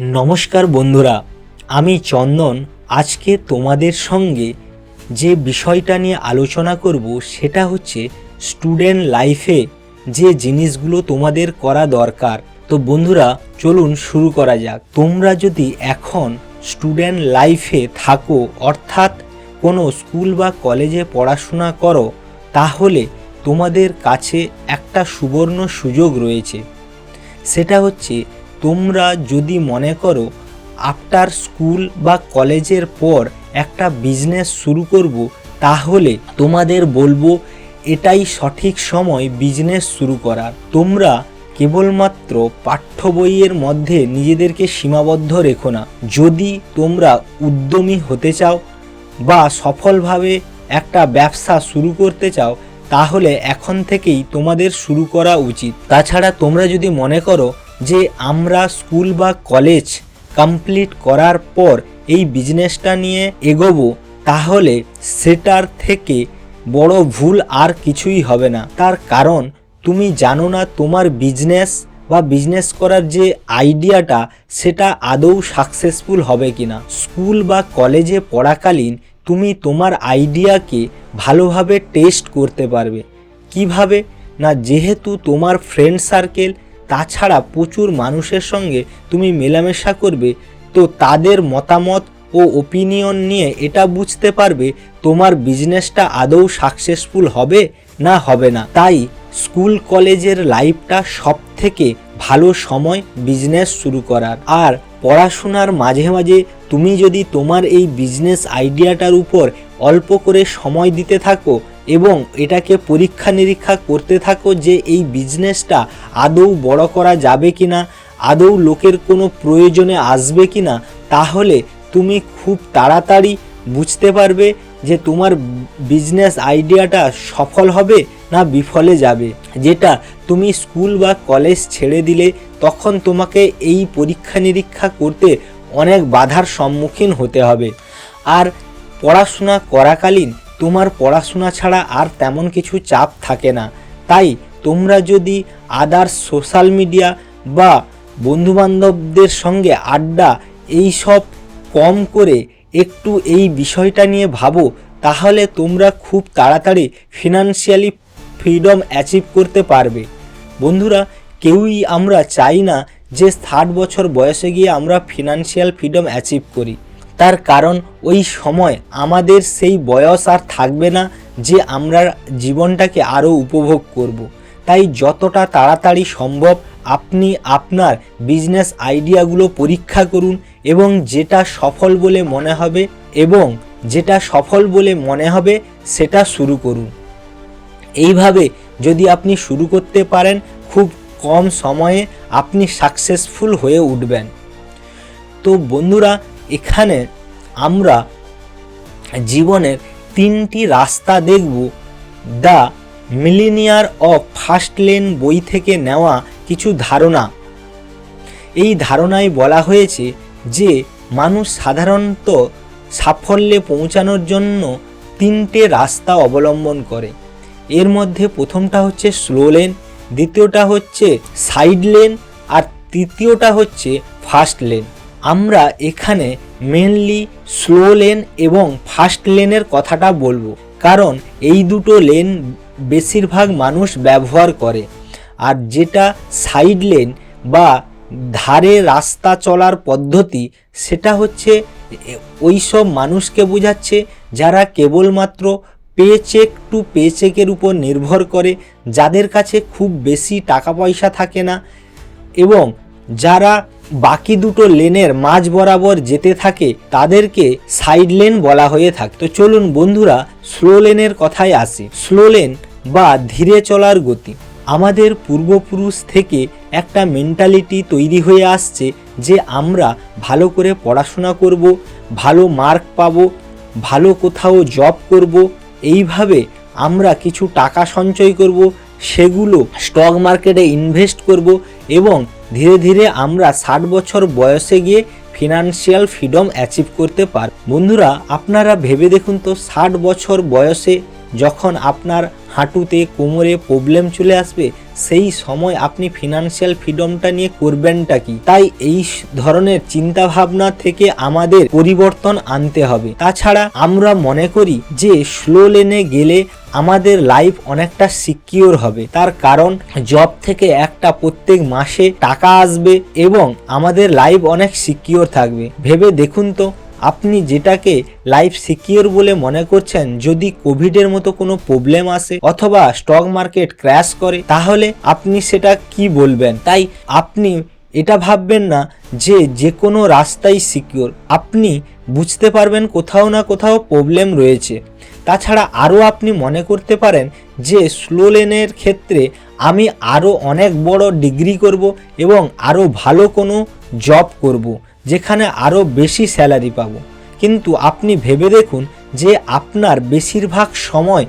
নমস্কার বন্ধুরা, আমি চন্দন। আজকে তোমাদের সঙ্গে যে বিষয়টা নিয়ে আলোচনা করব সেটা হচ্ছে স্টুডেন্ট লাইফে যে জিনিসগুলো তোমাদের করা দরকার। তো বন্ধুরা, চলুন শুরু করা যাক। তোমরা যদি এখন স্টুডেন্ট লাইফে থাকো, অর্থাৎ কোনো স্কুল বা কলেজে পড়াশোনা করো, তাহলে তোমাদের কাছে একটা সুবর্ণ সুযোগ রয়েছে। সেটা হচ্ছে তোমরা যদি মনে করো আফটার স্কুল বা কলেজের পর একটা বিজনেস শুরু করব, তাহলে তোমাদের বলব এটাই সঠিক সময় বিজনেস শুরু করার। তোমরা কেবলমাত্র পাঠ্য বইয়ের মধ্যে নিজেদেরকে সীমাবদ্ধ রেখো না। যদি তোমরা উদ্যমী হতে চাও বা সফলভাবে একটা ব্যবসা শুরু করতে চাও, তাহলে এখন থেকেই তোমাদের শুরু করা উচিত। তাছাড়া তোমরা যদি মনে করো যে আমরা স্কুল বা কলেজ কমপ্লিট করার পর এই বিজনেসটা নিয়ে এগোবো, তাহলে সেটার থেকে বড় ভুল আর কিছুই হবে না। তার কারণ, তুমি জানো না তোমার বিজনেস বা বিজনেস করার যে আইডিয়াটা, সেটা আদৌ সাকসেসফুল হবে কি না স্কুল বা কলেজে পড়াকালীন তুমি তোমার আইডিয়াকে ভালোভাবে টেস্ট করতে পারবে। কীভাবে? না, যেহেতু তোমার ফ্রেন্ড সার্কেল তাছাড়া প্রচুর মানুষের সঙ্গে তুমি মেলামেশা করবে, তো তাদের মতামত ও ওপিনিয়ন নিয়ে এটা বুঝতে পারবে তোমার বিজনেসটা আদৌ সাকসেসফুল হবে না হবে না। তাই স্কুল কলেজের লাইফটা সব থেকে ভালো সময় বিজনেস শুরু করার। আর পড়াশোনার মাঝে মাঝে তুমি যদি তোমার এই বিজনেস আইডিয়াটার উপর অল্প করে সময় দিতে থাকো এবং এটাকে পরীক্ষা নিরীক্ষা করতে থাকো যে এই বিজনেসটা আদৌ বড় করা যাবে কি না আদৌ লোকের কোনো প্রয়োজনে আসবে কি না তাহলে তুমি খুব তাড়াতাড়ি বুঝতে পারবে যে তোমার বিজনেস আইডিয়াটা সফল হবে না বিফলে যাবে। যেটা তুমি স্কুল বা কলেজ ছেড়ে দিলে তখন তোমাকে এই পরীক্ষা নিরীক্ষা করতে অনেক বাধার সম্মুখীন হতে হবে। আর পড়াশোনা করাকালীন তোমার পড়াশোনা ছাড়া আর তেমন কিছু চাপ থাকে না। তাই তোমরা যদি আদার্স সোশ্যাল মিডিয়া বা বন্ধুবান্ধবদের সঙ্গে আড্ডা এই সব কম করে একটু এই বিষয়টা নিয়ে ভাবো, তাহলে তোমরা খুব তাড়াতাড়ি ফিনান্সিয়ালি ফ্রিডম অ্যাচিভ করতে পারবে। বন্ধুরা, কেউই আমরা চাই না যে ষাট বছর বয়সে গিয়ে আমরা ফিনান্সিয়াল ফ্রিডম অ্যাচিভ করি। তার কারণ ওই সময় আমাদের সেই বয়স আর থাকবে না যে আমরা জীবনটাকে আরও উপভোগ করব। তাই যতটা তাড়াতাড়ি সম্ভব আপনি আপনার বিজনেস আইডিয়াগুলো পরীক্ষা করুন এবং যেটা সফল বলে মনে হবে এবং যেটা সফল বলে মনে হবে সেটা শুরু করুন এইভাবে যদি আপনি শুরু করতে পারেন, খুব কম সময়ে আপনি সাকসেসফুল হয়ে উঠবেন তো বন্ধুরা এখানে আমরা জীবনের তিনটি রাস্তা দেখব। The millionaire of fast lane বই থেকে নেওয়া কিছু ধারণা। এই ধারণায় বলা হয়েছে যে মানুষ সাধারণত সাফল্যে পৌঁছানোর জন্য তিনটে রাস্তা অবলম্বন করে। এর মধ্যে প্রথমটা হচ্ছে স্লো লেন, দ্বিতীয়টা হচ্ছে সাইড লেন, আর তৃতীয়টা হচ্ছে ফার্স্ট লেন। আমরা এখানে মেনলি স্লো লেন এবং ফার্স্ট লেনের কথাটা বলব। কারণ এই দুটো লেন বেশিরভাগ মানুষ ব্যবহার করে। আর যেটা সাইড লেন বা ধারে রাস্তা চলার পদ্ধতি, সেটা হচ্ছে ওই সব মানুষকে বোঝাচ্ছে যারা কেবলমাত্র পে চেক টু পে চেকের উপর নির্ভর করে, যাদের কাছে খুব বেশি টাকা পয়সা থাকে না। এবং যারা বাকি দুটো লেনের মাঝ বরাবর যেতে থাকে, তাদেরকে সাইড লেন বলা হয়ে থাকে। তো চলুন বন্ধুরা, স্লো লেনের কথায় আসি। স্লো লেন বা ধীরে চলার গতি। আমাদের পূর্বপুরুষ থেকে একটা মেন্টালিটি তৈরি হয়ে আসছে যে আমরা ভালো করে পড়াশোনা করব, ভালো মার্ক পাব, ভালো কোথাও জব করব, এইভাবে আমরা কিছু টাকা সঞ্চয় করব সেগুলো স্টক মার্কেটে ইনভেস্ট করব এবং ধীরে ধীরে আমরা ষাট বছর বয়সে গিয়ে ফিনান্সিয়াল ফ্রিডম অ্যাচিভ করতে পার বন্ধুরা, আপনারা ভেবে দেখুন তো, ষাট বছর বয়সে যখন আপনার হাঁটুতে কোমরে প্রবলেম চলে আসবে, সেই সময় আপনি ফিনান্সিয়াল ফ্রিডমটা নিয়ে করবেনটা কি? তাই এই ধরনের চিন্তা ভাবনা থেকে আমাদের পরিবর্তন আনতে হবে। তাছাড়া আমরা মনে করি যে স্লো লেনে গেলে আমাদের লাইফ অনেকটা সিকিওর হবে। তার কারণ জব থেকে একটা প্রত্যেক মাসে টাকা আসবে এবং আমাদের লাইফ অনেক সিকিওর থাকবে। ভেবে দেখুন তো আপনি যেটাকে লাইফ সিকিওর বলে মনে করছেন, যদি কোভিডের মতো কোনো প্রবলেম আসে অথবা স্টক মার্কেট ক্র্যাশ করে, তাহলে আপনি সেটা কি বলবেন? তাই আপনি এটা ভাববেন না যে যে কোনো রাস্তাই সিকিওর আপনি বুঝতে পারবেন কোথাও না কোথাও প্রবলেম রয়েছে। তাছাড়া আরও আপনি মনে করতে পারেন যে স্লো লেনের ক্ষেত্রে আমি আরও অনেক বড় ডিগ্রি করব এবং আরও ভালো কোনো জব করব। যেখানে আরও বেশি স্যালারি পাব। কিন্তু আপনি ভেবে দেখুন যে আপনার বেশিরভাগ সময়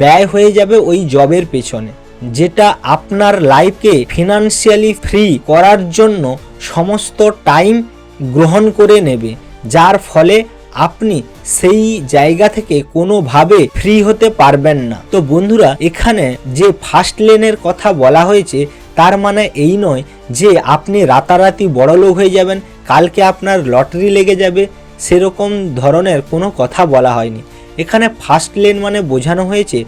ব্যয় হয়ে যাবে ওই জবের পেছনে, যেটা আপনার লাইফকে ফিনান্সিয়ালি ফ্রি করার জন্য সমস্ত টাইম গ্রহণ করে নেবে, যার ফলে আপনি সেই জায়গা থেকে কোনোভাবে ফ্রি হতে পারবেন না। তো বন্ধুরা, এখানে যে ফার্স্ট লেনের কথা বলা হয়েছে, তার মানে এই নয় যে আপনি রাতারাতি বড়লোক হয়ে যাবেন কালকে আপনার লটারি লেগে যাবে, সেরকম ধরনের কোনো কথা বলা হয়নি। এখানে ফার্স্ট লেন মানে বোঝানো হয়েছে,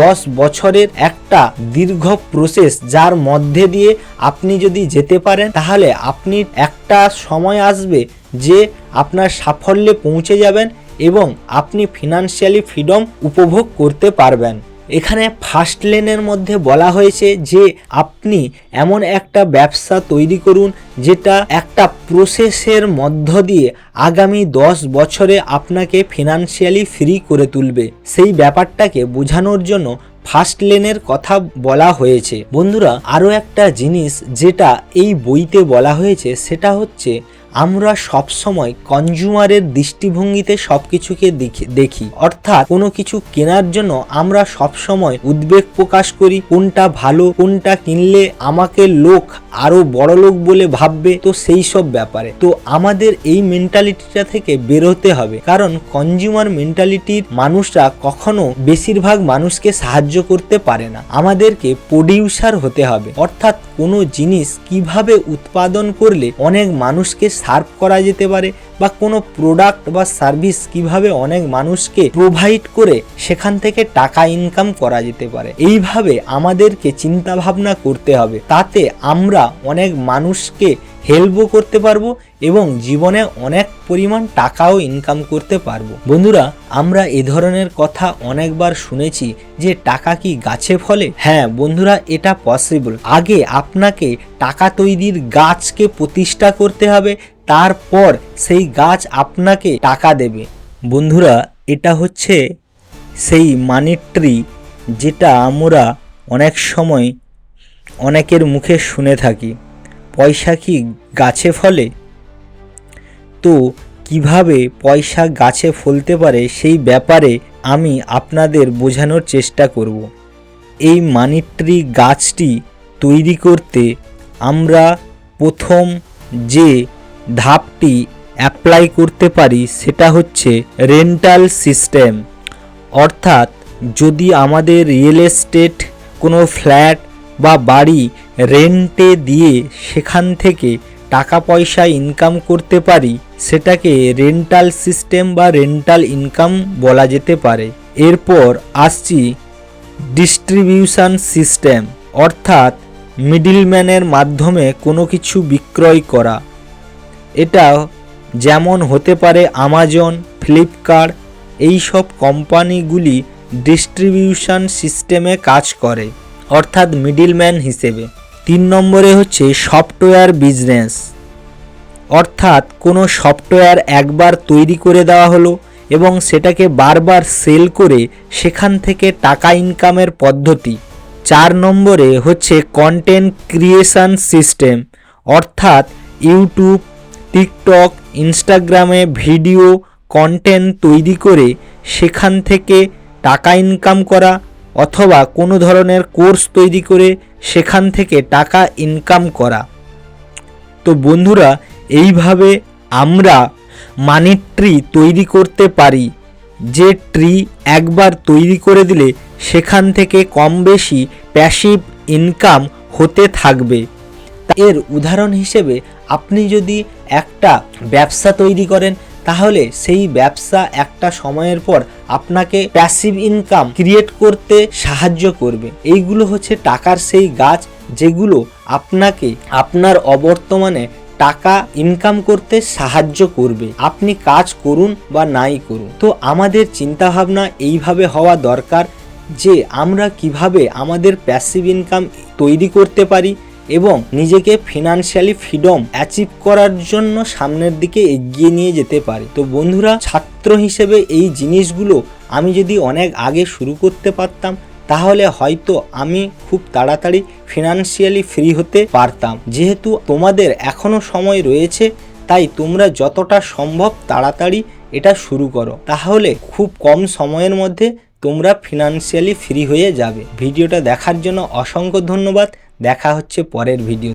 দশ বছরের একটা দীর্ঘ প্রসেস যার মধ্যে দিয়ে আপনি যদি যেতে পারেন, তাহলে আপনি একটা সময় আসবে যে আপনার সাফল্যে পৌঁছে যাবেন এবং আপনি ফিনান্সিয়ালি ফ্রিডম উপভোগ করতে পারবেন। এখানে ফার্স্ট লেনের মধ্যে বলা হয়েছে যে আপনি এমন একটা ব্যবসা তৈরি করুন যেটা একটা প্রসেসের মধ্য দিয়ে আগামী দশ বছরে আপনাকে ফিনান্সিয়ালি ফ্রি করে তুলবে। সেই ব্যাপারটাকে বোঝানোর জন্য ফার্স্ট লেনের কথা বলা হয়েছে। বন্ধুরা, আরও একটা জিনিস যেটা এই বইতে বলা হয়েছে, সেটা হচ্ছে আমরা সবসময় কনজিউমারের দৃষ্টিভঙ্গিতে সব কিছুকে দেখি দেখি। অর্থাৎ কোনো কিছু কেনার জন্য আমরা সবসময় উদ্বেগ প্রকাশ করি, কোনটা ভালো, কোনটা কিনলে আমাকে লোক আরও বড় লোক বলে ভাববে, তো সেই সব ব্যাপারে। তো আমাদের এই মেন্টালিটিটা থেকে বেরোতে হবে। কারণ কনজিউমার মেন্টালিটির মানুষরা কখনো বেশিরভাগ মানুষকে সাহায্য করতে পারে না। আমাদেরকে প্রডিউসার হতে হবে। অর্থাৎ কোনো জিনিস কীভাবে উৎপাদন করলে অনেক মানুষকে সার্ভ করা যেতে পারে বা কোনো প্রোডাক্ট বা সার্ভিস কীভাবে অনেক মানুষকে প্রোভাইড করে সেখান থেকে টাকা ইনকাম করা যেতে পারে। এইভাবে আমাদেরকে চিন্তা ভাবনা করতে হবে। তাতে আমরা অনেক মানুষকে হেল্পও করতে পারব এবং জীবনে অনেক পরিমাণ টাকাও ইনকাম করতে পারব। বন্ধুরা, আমরা এ ধরনের কথা অনেকবার শুনেছি যে টাকা কি গাছে ফলে? হ্যাঁ বন্ধুরা, এটা পসিবল আগে আপনাকে টাকা তৈরির গাছকে প্রতিষ্ঠা করতে হবে তারপর সেই গাছ আপনাকে টাকা দেবে। বন্ধুরা, এটা হচ্ছে সেই মানি ট্রি যেটা আমরা অনেক সময় অনেকের মুখে শুনে থাকি। পয়সা কি গাছে ফলে? তো কীভাবে পয়সা গাছে ফলতে পারে সেই ব্যাপারে আমি আপনাদের বোঝানোর চেষ্টা করব। এই মানি ট্রি গাছটি তৈরি করতে আমরা প্রথম যে ধাপটি অ্যাপ্লাই করতে পারি সেটা হচ্ছে রেন্টাল সিস্টেম অর্থাৎ যদি আমাদের রিয়েল এস্টেট কোনো ফ্ল্যাট বা বাড়ি রেন্টে দিয়ে সেখান থেকে টাকা পয়সা ইনকাম করতে পারি, সেটাকে রেন্টাল সিস্টেম বা রেন্টাল ইনকাম বলা যেতে পারে। এরপর আসছি ডিস্ট্রিবিউশন সিস্টেম অর্থাৎ মিডিলম্যানের মাধ্যমে কোনো কিছু বিক্রয় করা। এটা যেমন হতে পারে আমাজন ফ্লিপকার্ট এই সব কোম্পানিগুলি ডিস্ট্রিবিউশন সিস্টেমে কাজ করে, অর্থাৎ মিডিলম্যান হিসেবে। তিন নম্বরে হচ্ছে সফটওয়্যার বিজনেস। অর্থাৎ কোনো সফটওয়্যার একবার তৈরি করে দেওয়া হলো এবং সেটাকে বারবার সেল করে সেখান থেকে টাকা ইনকামের পদ্ধতি। চার নম্বরে হচ্ছে কন্টেন্ট ক্রিয়েশন সিস্টেম, অর্থাৎ ইউটিউব টিকটক, ইনস্টাগ্রামে ভিডিও, কন্টেন্ট তৈরি করে সেখান থেকে টাকা ইনকাম করা অথবা কোনো ধরনের কোর্স তৈরি করে সেখান থেকে টাকা ইনকাম করা। তো বন্ধুরা, এইভাবে আমরা মানি ট্রি তৈরি করতে পারি। যে ট্রি একবার তৈরি করে দিলে সেখান থেকে কম বেশি প্যাসিভ ইনকাম হতে থাকবে। এর উদাহরণ হিসেবে আপনি যদি একটা ব্যবসা তৈরি করেন, তাহলে সেই ব্যবসা একটা সময়ের পর আপনাকে প্যাসিভ ইনকাম ক্রিয়েট করতে সাহায্য করবে। এইগুলো হচ্ছে টাকার সেই গাছ যেগুলো আপনাকে আপনার অবর্তমানে টাকা ইনকাম করতে সাহায্য করবে। আপনি কাজ করুন বা নাই করুন। তো আমাদের চিন্তাভাবনা এইভাবে হওয়া দরকার যে আমরা কীভাবে আমাদের প্যাসিভ ইনকাম তৈরি করতে পারি এবং নিজেকে ফিনান্সিয়ালি ফ্রিডম অ্যাচিভ করার জন্য সামনের দিকে এগিয়ে নিয়ে যেতে পারে। তো বন্ধুরা, ছাত্র হিসেবে এই জিনিসগুলো আমি যদি অনেক আগে শুরু করতে পারতাম, তাহলে হয়তো আমি খুব তাড়াতাড়ি ফিনান্সিয়ালি ফ্রি হতে পারতাম। যেহেতু তোমাদের এখনও সময় রয়েছে, তাই তোমরা যতটা সম্ভব তাড়াতাড়ি এটা শুরু করো। তাহলে খুব কম সময়ের মধ্যে তোমরা ফিনান্সিয়ালি ফ্রি হয়ে যাবে। ভিডিওটা দেখার জন্য অসংখ্য ধন্যবাদ। দেখা হচ্ছে পরের ভিডিও